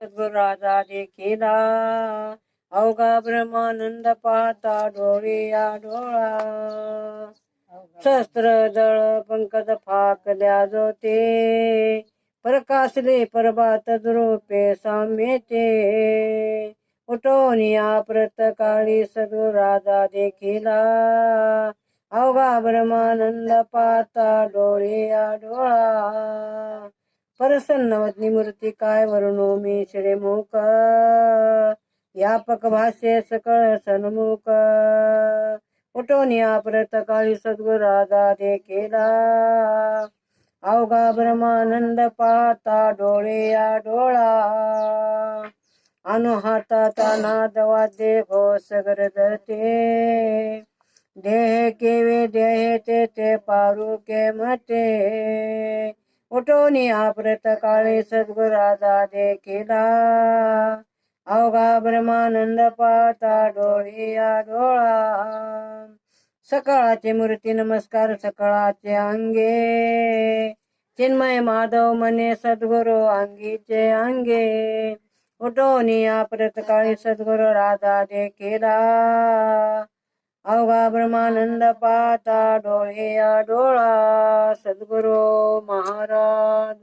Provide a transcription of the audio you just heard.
सद्गुरु राजा देखिला अवघा ब्रह्मानंद पाहता डोळे या डोळा शस्त्र दळ पंकज फाकल्या जोते प्रकाशले प्रभात रूपे साम्यते उठोनिया प्रतकाळी सद्गुरु राजा देखिला अवघा ब्रह्मानंद पाहता डोळे या डोळा परसन्नवदनी मूर्ती काय वरुणो मी श्रीमुख व्यापक भाष्ये सकळ सन्मुख। उठोनिया प्रतकाळी सद्गुराजा राजा देखिला अवघा ब्रह्मानंद पाहता डोळे या डोळा अनुहाता हाताचा नाद वाद्य घोष हो गरजते देह केवे देह ते ते पारू के मते। उठोनी आप्रत काळे सद्गुरु देखिला. अवघा ब्रह्मानंद पाता डोळी या डोळा. सकाळाचे मूर्ती नमस्कार सकाळाचे अंगे. चिन्मय माधव मने सद्गुरु अंगीचे अंगे. उठोनी आप्रत काळी सद्गुरु राधा देखिला. अवघा ब्रह्मानंद पाता डोळे डोळा सद्गुरु महाराज।